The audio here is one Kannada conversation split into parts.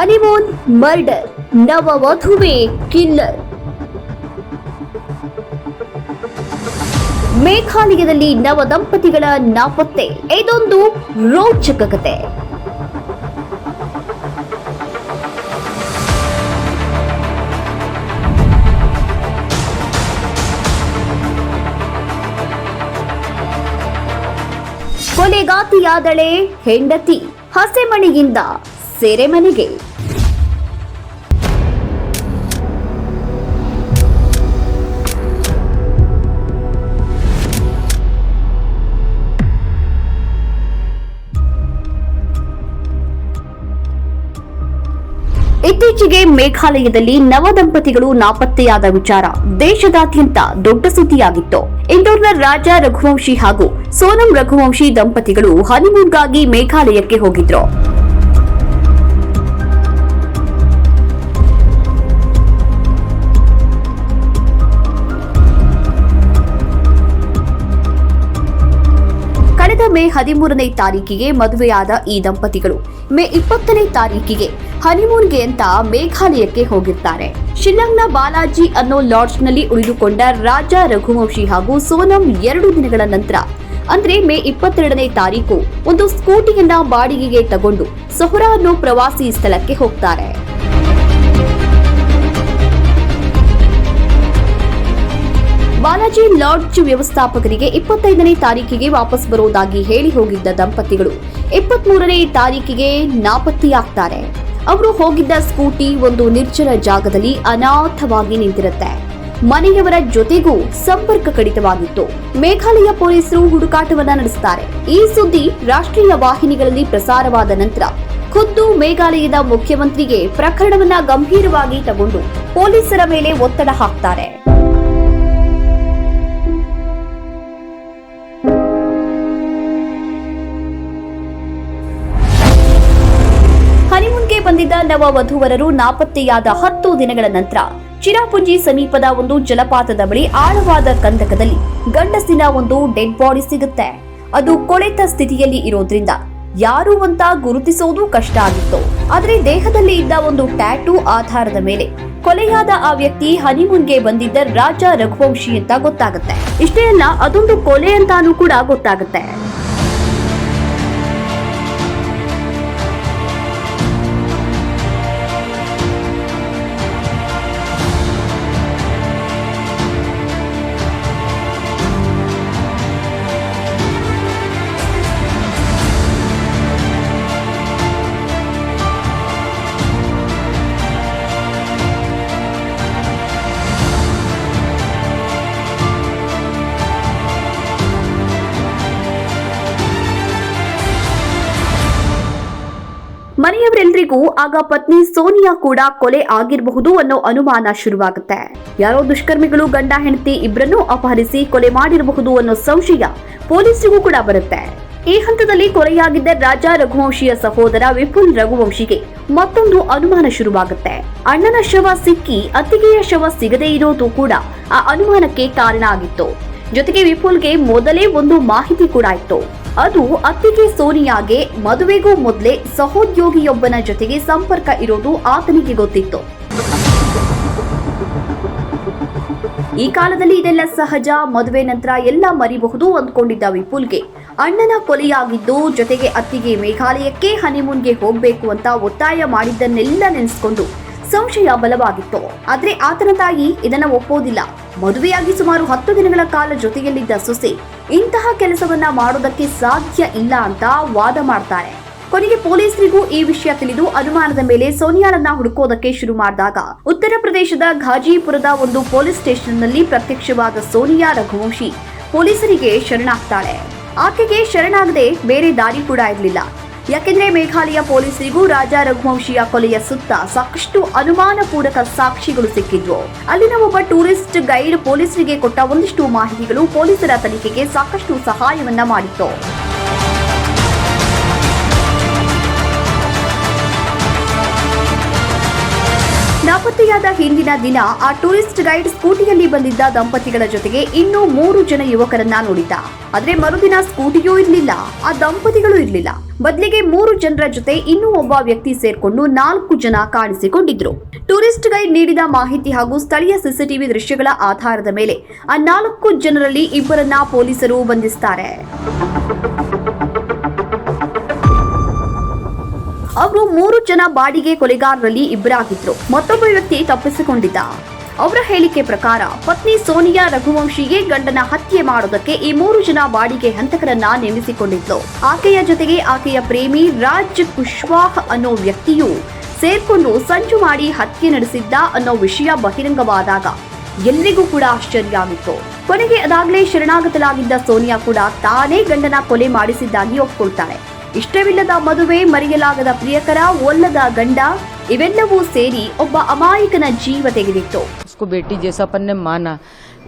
ಹನಿಮೂನ್, ಮರ್ಡರ್ ನವ ವಧುವೆ ಕಿಲ್ಲರ್. ಮೇಘಾಲಯದಲ್ಲಿ ನವ ದಂಪತಿಗಳ ನಾಪತ್ತೆ. ಇದೊಂದು ರೋಚಕ ಕತೆ. ಕೊಲೆಗಾತಿಯಾದಳೆ ಹೆಂಡತಿ. ಹಸೆಮಣೆಯಿಂದ ಸೆರೆಮನೆಗೆ. ಇತ್ತೀಚೆಗೆ ಮೇಘಾಲಯದಲ್ಲಿ ನವ ದಂಪತಿಗಳು ನಾಪತ್ತೆಯಾದ ವಿಚಾರ ದೇಶದಾದ್ಯಂತ ದೊಡ್ಡ ಸುದ್ದಿಯಾಗಿತ್ತು. ಇಂದೋರ್ನ ರಾಜ ರಘುವಂಶಿ ಹಾಗೂ ಸೋನಂ ರಘುವಂಶಿ ದಂಪತಿಗಳು ಹನಿಮೂನ್ಗಾಗಿ ಮೇಘಾಲಯಕ್ಕೆ ಹೋಗಿದ್ರು. ಕಳೆದ ಮೇ ಹದಿಮೂರನೇ ತಾರೀಕಿಗೆ ಮದುವೆಯಾದ ಈ ದಂಪತಿಗಳು ಮೇ ಇಪ್ಪತ್ತನೇ ತಾರೀಕಿಗೆ ಹನಿಮೂನ್ಗೆ ಅಂತ ಮೇಘಾಲಯಕ್ಕೆ ಹೋಗಿರ್ತಾರೆ. ಶಿಲ್ಲಾಂಗ್ನ ಬಾಲಾಜಿ ಅನ್ನೋ ಲಾಡ್ಜ್ನಲ್ಲಿ ಉಳಿದುಕೊಂಡ ರಾಜ ರಘುವಂಶಿ ಹಾಗೂ ಸೋನಂ ಎರಡು ದಿನಗಳ ನಂತರ, ಅಂದ್ರೆ ಮೇ ಇಪ್ಪತ್ತೆರಡನೇ ತಾರೀಕು, ಒಂದು ಸ್ಕೂಟಿಯನ್ನ ಬಾಡಿಗೆಗೆ ತಗೊಂಡು ಸೊಹರಾ ಅನ್ನೋ ಪ್ರವಾಸಿ ಸ್ಥಳಕ್ಕೆ ಹೋಗ್ತಾರೆ. ಬಾಲಾಜಿ ಲಾಡ್ಜ್ ವ್ಯವಸ್ಥಾಪಕರಿಗೆ ಇಪ್ಪತ್ತೈದನೇ ತಾರೀಕಿಗೆ ವಾಪಸ್ ಬರೋದಾಗಿ ಹೇಳಿ ಹೋಗಿದ್ದ ದಂಪತಿಗಳು ಇಪ್ಪತ್ಮೂರನೇ ತಾರೀಕಿಗೆ ನಾಪತ್ತೆಯಾಗ್ತಾರೆ. ಅವರು ಹೋಗಿದ್ದ ಸ್ಕೂಟಿ ಒಂದು ನಿರ್ಜನ ಜಾಗದಲ್ಲಿ ಅನಾಥವಾಗಿ ನಿಂತಿರುತ್ತೆ. ಮನೆಯವರ ಜೊತೆಗೂ ಸಂಪರ್ಕ ಕಡಿತವಾಗಿತ್ತು. ಮೇಘಾಲಯ ಪೊಲೀಸರು ಹುಡುಕಾಟವನ್ನ ನಡೆಸುತ್ತಾರೆ ಈ ಸುದ್ದಿ ರಾಷ್ಟ್ರೀಯ ವಾಹಿನಿಗಳಲ್ಲಿ ಪ್ರಸಾರವಾದ ನಂತರ ಖುದ್ದು ಮೇಘಾಲಯದ ಮುಖ್ಯಮಂತ್ರಿಗೆ ಪ್ರಕರಣವನ್ನ ಗಂಭೀರವಾಗಿ ತಗೊಂಡು ಪೊಲೀಸರ ಮೇಲೆ ಒತ್ತಡ ಹಾಕ್ತಾರೆ. ನವ ವಧುವರರು ನಾಪತ್ತೆಯಾದ ಹತ್ತು ದಿನಗಳ ನಂತರ ಚಿರಾಪುಂಜಿ ಸಮೀಪದ ಒಂದು ಜಲಪಾತದ ಬಳಿ ಆಳವಾದ ಕಂದಕದಲ್ಲಿ ಗಂಡಸಿನ ಒಂದು ಡೆಡ್ ಬಾಡಿ ಸಿಗುತ್ತೆ. ಅದು ಕೊಳೆತ ಸ್ಥಿತಿಯಲ್ಲಿ ಇರೋದ್ರಿಂದ ಯಾರು ಅಂತ ಗುರುತಿಸೋದು ಕಷ್ಟ ಆಗಿತ್ತು. ಆದರೆ ದೇಹದಲ್ಲಿ ಇದ್ದ ಒಂದು ಟ್ಯಾಟೂ ಆಧಾರದ ಮೇಲೆ ಕೊಲೆಯಾದ ಆ ವ್ಯಕ್ತಿ ಹನಿಮೂನ್ಗೆ ಬಂದಿದ್ದ ರಾಜ ರಘುವಂಶಿ ಅಂತ ಗೊತ್ತಾಗುತ್ತೆ. ಇಷ್ಟೇ ಅಲ್ಲ, ಅದೊಂದು ಕೊಲೆ ಅಂತಾನೂ ಕೂಡ ಗೊತ್ತಾಗುತ್ತೆ. ಮನೆಯವರೆಲ್ಲರಿಗೂ ಆಗ ಪತ್ನಿ ಸೋನಿಯಾ ಕೂಡ ಕೊಲೆ ಆಗಿರಬಹುದು ಅನ್ನೋ ಅನುಮಾನ ಶುರುವಾಗುತ್ತೆ. ಯಾರೋ ದುಷ್ಕರ್ಮಿಗಳು ಗಂಡ, ಹೆಂಡತಿ ಇಬ್ಬರನ್ನೂ ಅಪಹರಿಸಿ ಕೊಲೆ ಮಾಡಿರಬಹುದು ಅನ್ನೋ ಸಂಶಯ ಪೊಲೀಸರಿಗೂ ಕೂಡ ಬರುತ್ತೆ. ಈ ಹಂತದಲ್ಲಿ ಕೊಲೆಯಾಗಿದ್ದ ರಾಜ ರಘುವಂಶಿಯ ಸಹೋದರ ವಿಪುಲ್ ರಘುವಂಶಿಗೆ ಮತ್ತೊಂದು ಅನುಮಾನ ಶುರುವಾಗುತ್ತೆ. ಅಣ್ಣನ ಶವ ಸಿಕ್ಕಿ ಅತ್ತಿಗೆಯ ಶವ ಸಿಗದೇ ಇರೋದು ಕೂಡ ಆ ಅನುಮಾನಕ್ಕೆ ಕಾರಣ ಆಗಿತ್ತು. ಜೊತೆಗೆ ವಿಪುಲ್ಗೆ ಮೊದಲೇ ಒಂದು ಮಾಹಿತಿ ಕೂಡ ಇತ್ತು. ಅದು ಅತ್ತಿಗೆ ಸೋನಿಯಾಗೆ ಮದುವೆಗೂ ಮೊದಲೇ ಸಹೋದ್ಯೋಗಿಯೊಬ್ಬನ ಜೊತೆಗೆ ಸಂಪರ್ಕ ಇರೋದು ಆತನಿಗೆ ಗೊತ್ತಿತ್ತು. ಈ ಕಾಲದಲ್ಲಿ ಇದೆಲ್ಲ ಸಹಜ, ಮದುವೆ ನಂತರ ಎಲ್ಲ ಮರಿಬಹುದು ಅಂದ್ಕೊಂಡಿದ್ದ ವಿಪುಲ್ಗೆ. ಅಣ್ಣನ ಕೊಲೆಯಾಗಿದ್ದು ಜೊತೆಗೆ ಅತ್ತಿಗೆ ಮೇಘಾಲಯಕ್ಕೆ ಹನಿಮೂನ್ಗೆ ಹೋಗ್ಬೇಕು ಅಂತ ಒತ್ತಾಯ ಮಾಡಿದ್ದನ್ನೆಲ್ಲ ನೆನೆಸ್ಕೊಂಡು ಸಂಶಯ ಬಲವಾಗಿತ್ತು. ಆದರೆ ಆತನ ತಾಯಿ ಇದನ್ನು ಒಪ್ಪೋದಿಲ್ಲ. ಮದುವೆಯಾಗಿ ಸುಮಾರು ಹತ್ತು ದಿನಗಳ ಕಾಲ ಜೊತೆಯಲ್ಲಿದ್ದ ಸೊಸೆ ಇಂತಹ ಕೆಲಸವನ್ನ ಮಾಡೋದಕ್ಕೆ ಸಾಧ್ಯ ಇಲ್ಲ ಅಂತ ವಾದ ಮಾಡ್ತಾರೆ. ಕೊನೆಗೆ ಪೊಲೀಸರಿಗೂ ಈ ವಿಷಯ ತಿಳಿದು ಅನುಮಾನದ ಮೇಲೆ ಸೋನಿಯಾರನ್ನ ಹುಡುಕೋದಕ್ಕೆ ಶುರು ಮಾಡಿದಾಗ ಉತ್ತರ ಪ್ರದೇಶದ ಘಾಜಿಪುರದ ಒಂದು ಪೊಲೀಸ್ ಸ್ಟೇಷನ್ನಲ್ಲಿ ಪ್ರತ್ಯಕ್ಷವಾದ ಸೋನಿಯಾ ರಘುವಂಶಿ ಪೊಲೀಸರಿಗೆ ಶರಣಾಗ್ತಾಳೆ. ಆಕೆಗೆ ಶರಣಾಗದೆ ಬೇರೆ ದಾರಿ ಕೂಡ ಇರಲಿಲ್ಲ. ಯಾಕೆಂದ್ರೆ ಮೇಘಾಲಯ ಪೊಲೀಸರಿಗೂ ರಾಜ ರಘುವಂಶಿಯ ಕೊಲೆಯ ಸುತ್ತ ಸಾಕಷ್ಟು ಅನುಮಾನಪೂರ್ವಕ ಸಾಕ್ಷಿಗಳು ಸಿಕ್ಕಿದ್ವು. ಅಲ್ಲಿನ ಒಬ್ಬ ಟೂರಿಸ್ಟ್ ಗೈಡ್ ಪೊಲೀಸರಿಗೆ ಕೊಟ್ಟ ಒಂದಿಷ್ಟು ಮಾಹಿತಿಗಳು ಪೊಲೀಸರ ತನಿಖೆಗೆ ಸಾಕಷ್ಟು ಸಹಾಯವನ್ನ ಮಾಡಿತ್ತು. ನಾಪತ್ತೆಯಾದ ಹಿಂದಿನ ದಿನ ಆ ಟೂರಿಸ್ಟ್ ಗೈಡ್ ಸ್ಕೂಟಿಯಲ್ಲಿ ಬಂದಿದ್ದ ದಂಪತಿಗಳ ಜೊತೆಗೆ ಇನ್ನೂ ಮೂರು ಜನ ಯುವಕರನ್ನ ನೋಡಿದ್ದ. ಆದ್ರೆ ಮರುದಿನ ಸ್ಕೂಟಿಯೂ ಇರಲಿಲ್ಲ. ಆ ದಂಪತಿಗಳು ಇರಲಿಲ್ಲ. ಬದಲಿಗೆ ಮೂರು ಜನರ ಜೊತೆ ಇನ್ನೂ ಒಬ್ಬ ವ್ಯಕ್ತಿ ಸೇರ್ಕೊಂಡು ನಾಲ್ಕು ಜನ ಕಾಣಿಸಿಕೊಂಡಿದ್ರು. ಟೂರಿಸ್ಟ್ ಗೈಡ್ ನೀಡಿದ ಮಾಹಿತಿ ಹಾಗೂ ಸ್ಥಳೀಯ ಸಿಸಿಟಿವಿ ದೃಶ್ಯಗಳ ಆಧಾರದ ಮೇಲೆ ಆ ನಾಲ್ಕು ಜನರಲ್ಲಿ ಇಬ್ಬರನ್ನ ಪೊಲೀಸರು ಬಂಧಿಸ್ತಾರೆ. ಅವರು ಮೂರು ಜನ ಬಾಡಿಗೆ ಕೊಲೆಗಾರರಲ್ಲಿ ಇಬ್ಬರಾಗಿದ್ರು. ಮತ್ತೊಬ್ಬ ವ್ಯಕ್ತಿ ತಪ್ಪಿಸಿಕೊಂಡಿದ್ದ. ಅವರ ಹೇಳಿಕೆ ಪ್ರಕಾರ, ಪತ್ನಿ ಸೋನಿಯಾ ರಘುವಂಶಿಗೆ ಗಂಡನ ಹತ್ಯೆ ಮಾಡೋದಕ್ಕೆ ಈ ಮೂರು ಜನ ಬಾಡಿಗೆ ಹಂತಕರನ್ನ ನೇಮಿಸಿಕೊಂಡಿದ್ಲು ಆಕೆಯ ಜೊತೆಗೆ ಆಕೆಯ ಪ್ರೇಮಿ ರಾಜ್ ಕುಶ್ವಾಹ್ ಅನ್ನೋ ವ್ಯಕ್ತಿಯು ಸೇರ್ಕೊಂಡು ಸಂಚು ಮಾಡಿ ಹತ್ಯೆ ನಡೆಸಿದ್ದ ಅನ್ನೋ ವಿಷಯ ಬಹಿರಂಗವಾದಾಗ ಎಲ್ಲರಿಗೂ ಕೂಡ ಆಶ್ಚರ್ಯ ಆಗಿತ್ತು. ಕೊನೆಗೆ ಅದಾಗಲೇ ಶರಣಾಗತಲಾಗಿದ್ದ ಸೋನಿಯಾ ಕೂಡ ತಾನೇ ಗಂಡನ ಕೊಲೆ ಮಾಡಿಸಿದ್ದಾಗಿ ಒಪ್ಕೊಳ್ತಾಳೆ. ಇಷ್ಟವಿಲ್ಲದ ಮದುವೆ ಮರೆಯಲಾಗದ ಪ್ರಿಯಕರ ಒಲ್ಲದ ಗಂಡ ಇವೆಲ್ಲವೂ ಸೇರಿ ಒಬ್ಬ ಅಮಾಯಕನ ಜೀವ ತೆಗೆದಿತ್ತು उसको बेटी जैसा अपन ने माना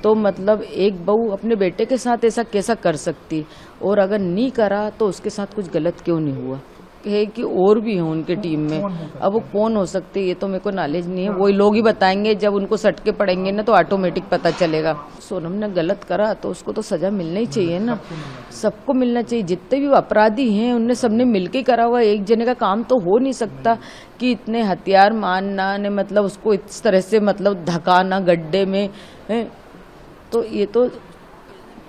तो मतलब एक बहू अपने बेटे के साथ ऐसा कैसा कर सकती और अगर नहीं करा तो उसके साथ कुछ गलत क्यों नहीं हुआ है कि और भी हैं उनके टीम में। अब वो कौन हो सकते ये तो मेरे को नॉलेज नहीं है। वही लोग ही बताएँगे जब उनको सटके पड़ेंगे ना तो ऑटोमेटिक पता चलेगा। सोनम ने गलत करा तो उसको तो सजा मिलना ही चाहिए ना। सबको मिलना चाहिए। जितने भी अपराधी हैं उनने सबने मिलके ही करा हुआ एक जने का काम तो हो नहीं सकता कि इतने हथियार मानना ने मतलब उसको इस तरह से मतलब धकाना गड्ढे में हैं? तो ये तो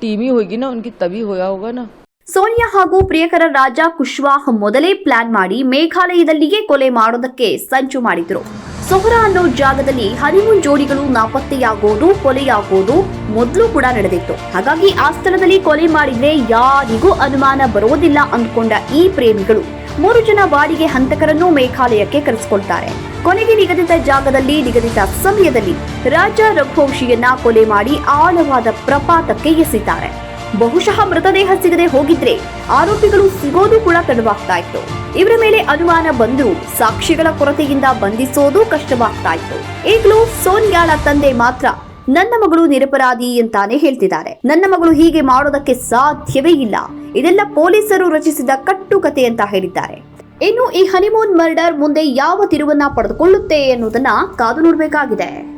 टीम ही होगी ना उनकी तभी होया होगा ना। ಸೋನಿಯಾ ಹಾಗೂ ಪ್ರಿಯಕರ ರಾಜ ಕುಶ್ವಾಹ್ ಮೊದಲೇ ಪ್ಲಾನ್ ಮಾಡಿ ಮೇಘಾಲಯದಲ್ಲಿಯೇ ಕೊಲೆ ಮಾಡೋದಕ್ಕೆ ಸಂಚು ಮಾಡಿದ್ರು. ಸೊಹರ ಅನ್ನೋ ಜಾಗದಲ್ಲಿ ಹನಿಮೂನ್ ಜೋಡಿಗಳು ನಾಪತ್ತೆಯಾಗೋದು, ಕೊಲೆಯಾಗೋದು ಮೊದಲು ಕೂಡ ನಡೆದಿತ್ತು. ಹಾಗಾಗಿ ಆ ಸ್ಥಳದಲ್ಲಿ ಕೊಲೆ ಮಾಡಿದ್ರೆ ಯಾರಿಗೂ ಅನುಮಾನ ಬರೋದಿಲ್ಲ ಅಂದ್ಕೊಂಡ ಈ ಪ್ರೇಮಿಗಳು. ಮೂರು ಜನ ಬಾಡಿಗೆ ಹಂತಕರನ್ನು ಮೇಘಾಲಯಕ್ಕೆ ಕರೆಸಿಕೊಳ್ತಾರೆ. ಕೊನೆಗೆ ನಿಗದಿತ ಜಾಗದಲ್ಲಿ ನಿಗದಿತ ಸಮಯದಲ್ಲಿ ರಾಜ ರಘುವಂಶಿಯನ್ನ ಕೊಲೆ ಮಾಡಿ ಆಳವಾದ ಪ್ರಪಾತಕ್ಕೆ ಎಸಿತಾರೆ ಬಹುಶಃ ಮೃತದೇಹ ಸಿಗದೆ ಹೋಗಿದ್ರೆ ಆರೋಪಿಗಳು ಸಿಗೋದು ಕೂಡ ತಡವಾಗ್ತಾ ಇತ್ತು. ಇವರ ಮೇಲೆ ಅನುಮಾನ ಬಂದು ಸಾಕ್ಷಿಗಳ ಕೊರತೆಯಿಂದ ಬಂಧಿಸೋದು ಕಷ್ಟವಾಗ್ತಾ ಇತ್ತು. ಈಗಲೂ ಸೋನಿಯಾಳ ತಂದೆ ಮಾತ್ರ ನನ್ನ ಮಗಳು ನಿರಪರಾಧಿ ಅಂತಾನೆ ಹೇಳ್ತಿದ್ದಾರೆ. ನನ್ನ ಮಗಳು ಹೀಗೆ ಮಾಡೋದಕ್ಕೆ ಸಾಧ್ಯವೇ ಇಲ್ಲ. ಇದೆಲ್ಲ ಪೊಲೀಸರು ರಚಿಸಿದ ಕಟ್ಟುಕತೆ ಅಂತ ಹೇಳಿದ್ದಾರೆ. ಇನ್ನು ಈ ಹನಿಮೂನ್ ಮರ್ಡರ್ ಮುಂದೆ ಯಾವ ತಿರುವನ್ನ ಪಡೆದುಕೊಳ್ಳುತ್ತೆ ಎನ್ನುವುದನ್ನ ಕಾದು ನೋಡಬೇಕಾಗಿದೆ.